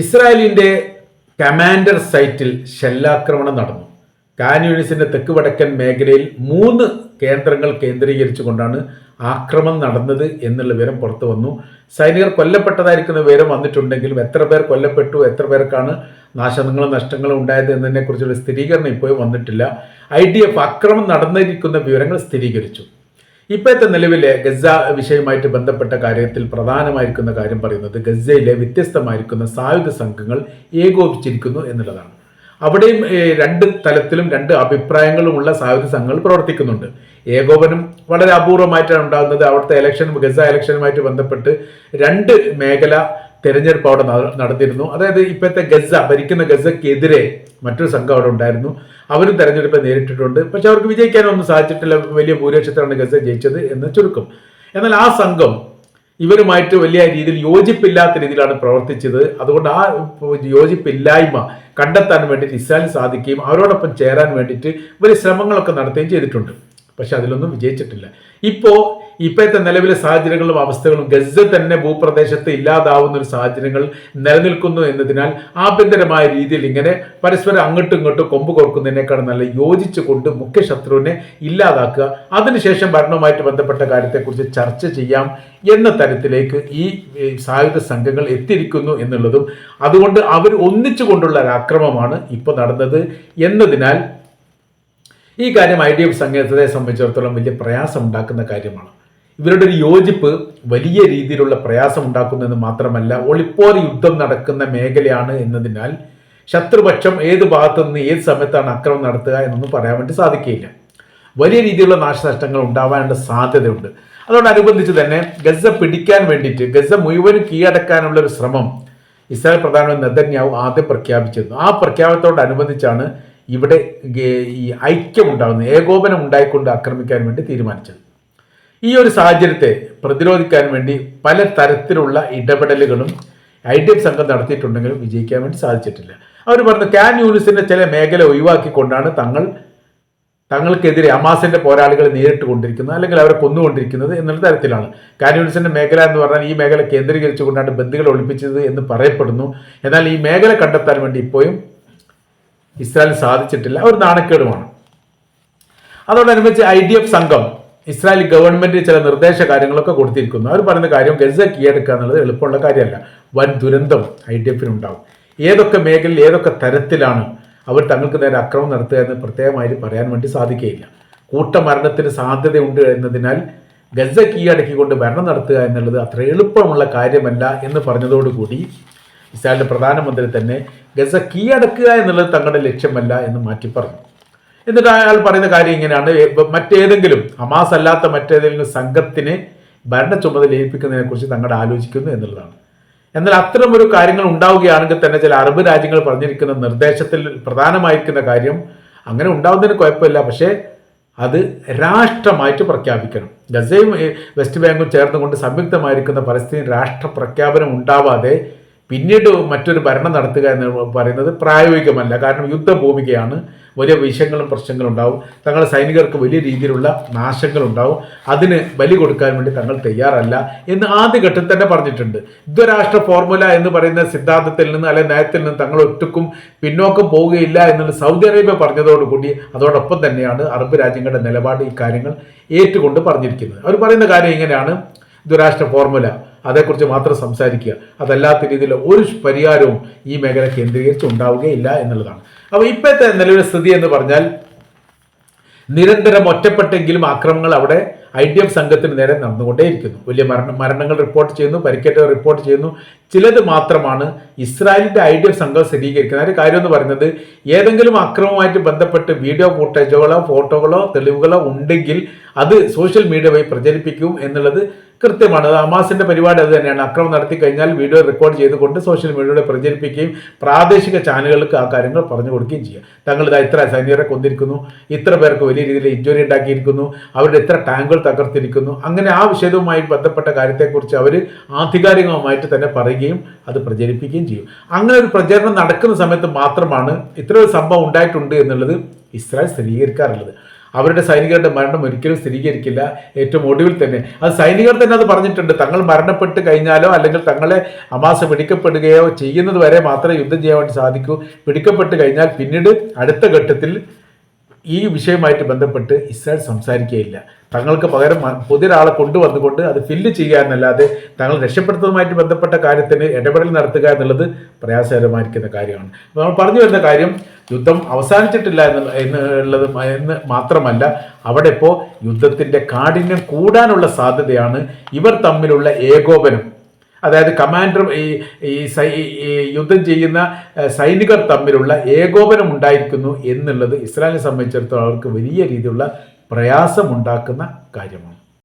ഇസ്രായേലിന്റെ കമാൻഡർ സൈറ്റിൽ ഷെല്ലാക്രമണം നടന്നു. കാൻ യൂണിസിന്റെ തെക്ക് വടക്കൻ മേഖലയിൽ മൂന്ന് കേന്ദ്രങ്ങൾ കേന്ദ്രീകരിച്ചുകൊണ്ടാണ് ആക്രമണം നടന്നത് എന്നുള്ള വിവരം പുറത്തു വന്നു. സൈനികർ കൊല്ലപ്പെട്ടതായിരിക്കുന്ന വിവരം വന്നിട്ടുണ്ടെങ്കിലും എത്ര പേർ കൊല്ലപ്പെട്ടു എത്ര പേർക്കാണ് നാശനങ്ങളും നഷ്ടങ്ങളും ഉണ്ടായത് എന്നതിനെക്കുറിച്ചുള്ള സ്ഥിരീകരണം ഇപ്പോഴും വന്നിട്ടില്ല. ഐ ഡി എഫ് ആക്രമണം നടന്നിരിക്കുന്ന വിവരങ്ങൾ സ്ഥിരീകരിച്ചു. ഇപ്പോഴത്തെ നിലവിലെ ഗസ വിഷയവുമായിട്ട് ബന്ധപ്പെട്ട കാര്യത്തിൽ പ്രധാനമായിരിക്കുന്ന കാര്യം പറയുന്നത് ഗസയിലെ വ്യത്യസ്തമായിരിക്കുന്ന സായുധ സംഘങ്ങൾ ഏകോപിച്ചിരിക്കുന്നു എന്നുള്ളതാണ്. അവിടെയും രണ്ട് തലത്തിലും രണ്ട് അഭിപ്രായങ്ങളുമുള്ള സായുധ സംഘങ്ങൾ പ്രവർത്തിക്കുന്നുണ്ട്. ഏകോപനം വളരെ അപൂർവമായിട്ടാണ് ഉണ്ടാകുന്നത്. അവിടുത്തെ ഇലക്ഷൻ ഗസ ഇലക്ഷനുമായിട്ട് ബന്ധപ്പെട്ട് രണ്ട് മേഖല തെരഞ്ഞെടുപ്പ് അവിടെ നട- നടന്നിരുന്നു. അതായത് ഇപ്പോഴത്തെ ഗസ ഭരിക്കുന്ന ഗസക്കെതിരെ മറ്റൊരു സംഘം അവിടെ ഉണ്ടായിരുന്നു. അവരും തെരഞ്ഞെടുപ്പ് നേരിട്ടിട്ടുണ്ട്. പക്ഷെ അവർക്ക് വിജയിക്കാനൊന്നും സാധിച്ചിട്ടില്ല. വലിയ ഭൂരിപക്ഷത്തിലാണ് ഗസ ജയിച്ചത് എന്ന് ചുരുക്കം. എന്നാൽ ആ സംഘം ഇവരുമായിട്ട് വലിയ രീതിയിൽ യോജിപ്പില്ലാത്ത രീതിയിലാണ് പ്രവർത്തിച്ചത്. അതുകൊണ്ട് ആ യോജിപ്പില്ലായ്മ കണ്ടെത്താൻ വേണ്ടിയിട്ട് ഇസ്രായേൽ സാധിക്കുകയും അവരോടൊപ്പം ചേരാൻ വേണ്ടിയിട്ട് വലിയ ശ്രമങ്ങളൊക്കെ നടത്തുകയും ചെയ്തിട്ടുണ്ട്. പക്ഷെ അതിലൊന്നും വിജയിച്ചിട്ടില്ല. ഇപ്പോൾ ഇപ്പോഴത്തെ നിലവിലെ സാഹചര്യങ്ങളും അവസ്ഥകളും ഗസ തന്നെ ഭൂപ്രദേശത്ത് ഇല്ലാതാവുന്ന ഒരു സാഹചര്യങ്ങൾ നിലനിൽക്കുന്നു എന്നതിനാൽ ആഭ്യന്തരമായ രീതിയിൽ ഇങ്ങനെ പരസ്പരം അങ്ങോട്ടും ഇങ്ങോട്ടും കൊമ്പ് കൊടുക്കുന്നതിനേക്കാൾ നല്ല യോജിച്ചുകൊണ്ട് മുഖ്യ ശത്രുവിനെ ഇല്ലാതാക്കുക. അതിനുശേഷം ഭരണവുമായിട്ട് ബന്ധപ്പെട്ട കാര്യത്തെക്കുറിച്ച് ചർച്ച ചെയ്യാം എന്ന തരത്തിലേക്ക് ഈ സായുധ സംഘങ്ങൾ എത്തിയിരിക്കുന്നു എന്നുള്ളതും അതുകൊണ്ട് അവർ ഒന്നിച്ചുകൊണ്ടുള്ള ഒരു അക്രമമാണ് ഇപ്പോൾ നടന്നത് എന്നതിനാൽ ഈ കാര്യം ഐ ഡി എഫ് സംഘത്തെ സംബന്ധിച്ചിടത്തോളം വലിയ പ്രയാസം ഉണ്ടാക്കുന്ന കാര്യമാണ്. ഇവരുടെ ഒരു യോജിപ്പ് വലിയ രീതിയിലുള്ള പ്രയാസം ഉണ്ടാക്കുന്നതെന്ന് മാത്രമല്ല ഒളിപ്പോർ യുദ്ധം നടക്കുന്ന മേഖലയാണ് എന്നതിനാൽ ശത്രുപക്ഷം ഏത് ഭാഗത്തു നിന്ന് ഏത് സമയത്താണ് അക്രമം നടത്തുക എന്നൊന്നും പറയാൻ വേണ്ടി സാധിക്കുകയില്ല. വലിയ രീതിയിലുള്ള നാശനഷ്ടങ്ങൾ ഉണ്ടാവാനുള്ള സാധ്യതയുണ്ട്. അതോടനുബന്ധിച്ച് തന്നെ ഗസ പിടിക്കാൻ വേണ്ടിയിട്ട് ഗസ മുഴുവനും കീഴടക്കാനുള്ള ഒരു ശ്രമം ഇസ്രായേൽ പ്രധാനമന്ത്രി നെതന്യാവു ആദ്യം പ്രഖ്യാപിച്ചിരുന്നു. ആ പ്രഖ്യാപനത്തോടനുബന്ധിച്ചാണ് ഇവിടെ ഈ ഐക്യം ഉണ്ടാകുന്നത് ഏകോപനം ഉണ്ടായിക്കൊണ്ട് ആക്രമിക്കാൻ വേണ്ടി തീരുമാനിച്ചത്. ഈ ഒരു സാഹചര്യത്തെ പ്രതിരോധിക്കാൻ വേണ്ടി പല തരത്തിലുള്ള ഇടപെടലുകളും ഐ ഡി എഫ് സംഘം നടത്തിയിട്ടുണ്ടെങ്കിലും വിജയിക്കാൻ വേണ്ടി സാധിച്ചിട്ടില്ല. അവർ പറഞ്ഞു ക്യാൻ യൂണിസിന്റെ ചില മേഖല ഒഴിവാക്കിക്കൊണ്ടാണ് തങ്ങൾ തങ്ങൾക്കെതിരെ അമാസിന്റെ പോരാളികളെ നേരിട്ട് കൊണ്ടിരിക്കുന്നത് അല്ലെങ്കിൽ അവരെ കൊന്നുകൊണ്ടിരിക്കുന്നത് എന്നുള്ള തരത്തിലാണ്. കാന്യൂണിസിന്റെ മേഖല എന്ന് പറഞ്ഞാൽ ഈ മേഖല കേന്ദ്രീകരിച്ചുകൊണ്ടാണ് ബന്ധുക്കളെ ഒളിപ്പിച്ചത് എന്ന് പറയപ്പെടുന്നു. എന്നാൽ ഈ മേഖല കണ്ടെത്താൻ വേണ്ടി ഇപ്പോഴും ഇസ്രായേൽ സാധിച്ചിട്ടില്ല. ഒരു നാണക്കേടുമാണ്. അതോടനുബന്ധിച്ച് ഐ ഡി എഫ് സംഘം ഇസ്രായേൽ ഗവൺമെന്റ് ചില നിർദ്ദേശ കാര്യങ്ങളൊക്കെ കൊടുത്തിരിക്കുന്നു. അവർ പറയുന്ന കാര്യം ഗസ കീഴടക്കുക എന്നുള്ളത് എളുപ്പമുള്ള കാര്യമല്ല. വൻ ദുരന്തം ഐ ഡി എഫിനുണ്ടാവും. ഏതൊക്കെ മേഖലയിൽ ഏതൊക്കെ തരത്തിലാണ് അവർ തങ്ങൾക്ക് നേരെ അക്രമം നടത്തുക എന്ന് പ്രത്യേകമായിട്ട് പറയാൻ വേണ്ടി സാധിക്കുകയില്ല. കൂട്ടമരണത്തിന് സാധ്യതയുണ്ട് എന്നതിനാൽ ഗസ കീഴടക്കിക്കൊണ്ട് ഭരണം നടത്തുക എന്നുള്ളത് അത്ര എളുപ്പമുള്ള കാര്യമല്ല എന്ന് പറഞ്ഞതോടുകൂടി ഇസ്രായേലിന്റെ പ്രധാനമന്ത്രി തന്നെ ഗസ കീഴടക്കുക എന്നുള്ളത് തങ്ങളുടെ ലക്ഷ്യമല്ല എന്ന് മാറ്റി പറഞ്ഞു എന്നിട്ട് അയാൾ പറയുന്ന കാര്യം ഇങ്ങനെയാണ്. മറ്റേതെങ്കിലും ഹമാസ് അല്ലാത്ത മറ്റേതെങ്കിലും സംഘത്തിന് ഭരണ ചുമതല ഏൽപ്പിക്കുന്നതിനെ കുറിച്ച് തങ്ങളുടെ ആലോചിക്കുന്നു എന്നുള്ളതാണ്. എന്നാൽ അത്തരം ഒരു കാര്യങ്ങൾ ഉണ്ടാവുകയാണെങ്കിൽ തന്നെ ചില അറബ് രാജ്യങ്ങൾ പറഞ്ഞിരിക്കുന്ന നിർദ്ദേശത്തിൽ പ്രധാനമായിരിക്കുന്ന കാര്യം അങ്ങനെ ഉണ്ടാവുന്നതിന് കുഴപ്പമില്ല. പക്ഷേ അത് രാഷ്ട്രമായിട്ട് പ്രഖ്യാപിക്കണം. ഗസയും വെസ്റ്റ് ബാങ്കും ചേർന്നുകൊണ്ട് സംയുക്തമായിരിക്കുന്ന പലസ്തീൻ രാഷ്ട്ര പ്രഖ്യാപനം ഉണ്ടാവാതെ പിന്നീട് മറ്റൊരു ഭരണം നടത്തുക എന്ന് പറയുന്നത് പ്രായോഗികമല്ല. കാരണം യുദ്ധഭൂമികയാണ്. വലിയ വിഷയങ്ങളും പ്രശ്നങ്ങളും ഉണ്ടാവും. തങ്ങളുടെ സൈനികർക്ക് വലിയ രീതിയിലുള്ള നാശങ്ങളുണ്ടാവും. അതിന് ബലി കൊടുക്കാൻ വേണ്ടി തങ്ങൾ തയ്യാറല്ല എന്ന് ആദ്യഘട്ടത്തിൽ തന്നെ പറഞ്ഞിട്ടുണ്ട്. ദ്വരാഷ്ട്ര ഫോർമുല എന്ന് പറയുന്ന സിദ്ധാന്തത്തിൽ നിന്ന് അല്ലെങ്കിൽ നയത്തിൽ നിന്ന് തങ്ങൾ ഒറ്റക്കും പിന്നോക്കം പോവുകയില്ല എന്നുള്ള സൗദി അറേബ്യ പറഞ്ഞതോടുകൂടി അതോടൊപ്പം തന്നെയാണ് അറബ് രാജ്യങ്ങളുടെ നിലപാട് ഈ കാര്യങ്ങൾ ഏറ്റുകൊണ്ട് പറഞ്ഞിരിക്കുന്നത്. അവർ പറയുന്ന കാര്യം ഇങ്ങനെയാണ്. ദ്വരാഷ്ട്ര ഫോർമുല. അതേക്കുറിച്ച് മാത്രം സംസാരിക്കുക. അതല്ലാത്ത രീതിയിൽ ഒരു പരിഹാരവും ഈ മേഖല കേന്ദ്രീകരിച്ച് ഉണ്ടാവുകയില്ല എന്നുള്ളതാണ്. അപ്പോൾ ഇപ്പോഴത്തെ നിലവിലെ സ്ഥിതി എന്ന് പറഞ്ഞാൽ നിരന്തരം ഒറ്റപ്പെട്ടെങ്കിലും ആക്രമണങ്ങൾ അവിടെ ഐ ഡി എഫ് സംഘത്തിന് നേരെ നടന്നുകൊണ്ടേയിരിക്കുന്നു. വലിയ മരണ മരണങ്ങൾ റിപ്പോർട്ട് ചെയ്യുന്നു പരിക്കേറ്റ റിപ്പോർട്ട് ചെയ്യുന്നു. ചിലത് മാത്രമാണ് ഇസ്രായേലിന്റെ ഐ ഡി എഫ് സംഘം സ്ഥിരീകരിക്കുന്നത്. അതിന്റെ കാര്യം എന്ന് പറയുന്നത് ഏതെങ്കിലും അക്രമവുമായിട്ട് ബന്ധപ്പെട്ട് വീഡിയോ ഫുട്ടേജുകളോ ഫോട്ടോകളോ തെളിവുകളോ ഉണ്ടെങ്കിൽ അത് സോഷ്യൽ മീഡിയ വഴി പ്രചരിപ്പിക്കും എന്നുള്ളത് കൃത്യമാണ്. ഹമാസിന്റെ പരിപാടി അത് തന്നെയാണ്. അക്രമം നടത്തി കഴിഞ്ഞാൽ വീഡിയോ റെക്കോർഡ് ചെയ്തുകൊണ്ട് സോഷ്യൽ മീഡിയയിലൂടെ പ്രചരിപ്പിക്കുകയും പ്രാദേശിക ചാനലുകൾക്ക് ആ കാര്യങ്ങൾ പറഞ്ഞു കൊടുക്കുകയും ചെയ്യുക തങ്ങൾ ഇതാ ഇത്ര സൈനികരെ കൊന്നിരിക്കുന്നു. ഇത്ര പേർക്ക് വലിയ രീതിയിൽ ഇഞ്ചുറി ഉണ്ടാക്കിയിരിക്കുന്നു. അവരുടെ ഇത്ര ടാങ്കുകൾ തകർത്തിരിക്കുന്നു. അങ്ങനെ ആ വിഷയവുമായി ബന്ധപ്പെട്ട കാര്യത്തെക്കുറിച്ച് അവർ ആധികാരികമായിട്ട് തന്നെ പറയുകയും അത് പ്രചരിപ്പിക്കുകയും ചെയ്യും. അങ്ങനെ ഒരു പ്രചരണം നടക്കുന്ന സമയത്ത് മാത്രമാണ് ഇത്ര ഒരു സംഭവം ഉണ്ടായിട്ടുണ്ട് എന്നുള്ളത് ഇസ്രായേൽ സ്ഥിരീകരിക്കാറുള്ളത്. അവരുടെ സൈനികരുടെ മരണം ഒരിക്കലും സ്ഥിരീകരിക്കില്ല. ഏറ്റവും ഒടുവിൽ തന്നെ. അത് സൈനികർ തന്നെ അത് പറഞ്ഞിട്ടുണ്ട്. തങ്ങൾ മരണപ്പെട്ട് കഴിഞ്ഞാലോ അല്ലെങ്കിൽ തങ്ങളെ അമാസ പിടിക്കപ്പെടുകയോ ചെയ്യുന്നത് വരെ മാത്രമേ യുദ്ധം ചെയ്യാൻ വേണ്ടി സാധിക്കൂ. പിടിക്കപ്പെട്ട് കഴിഞ്ഞാൽ പിന്നീട് അടുത്ത ഘട്ടത്തിൽ ഈ വിഷയമായിട്ട് ബന്ധപ്പെട്ട് ഇസ്രായേൽ സംസാരിക്കുകയില്ല. തങ്ങൾക്ക് പകരം പുതിയ പുതിയൊരാളെ കൊണ്ടുവന്നുകൊണ്ട് അത് ഫില്ല് ചെയ്യുക എന്നല്ലാതെ തങ്ങൾ രക്ഷപ്പെടുത്തതുമായിട്ട് ബന്ധപ്പെട്ട കാര്യത്തിന് ഇടപെടൽ നടത്തുക എന്നുള്ളത് പ്രയാസകരമായിരിക്കുന്ന കാര്യമാണ്. നമ്മൾ പറഞ്ഞു വരുന്ന കാര്യം യുദ്ധം അവസാനിച്ചിട്ടില്ല എന്നുള്ള എന്നുള്ളത് എന്ന് മാത്രമല്ല അവിടെ ഇപ്പോൾ യുദ്ധത്തിന്റെ കാഠിന്യം കൂടാനുള്ള സാധ്യതയാണ് ഇവർ തമ്മിലുള്ള ഏകോപനം. അതായത് കമാൻഡർ ഈ ഈ യുദ്ധം ചെയ്യുന്ന സൈനികർ തമ്മിലുള്ള ഏകോപനം ഉണ്ടായിരിക്കുന്നു എന്നുള്ളത് ഇസ്രായേലിനെ സംബന്ധിച്ചിടത്തോളം അവർക്ക് വലിയ രീതിയിലുള്ള പ്രയാസമുണ്ടാക്കുന്ന കാര്യമാണ്.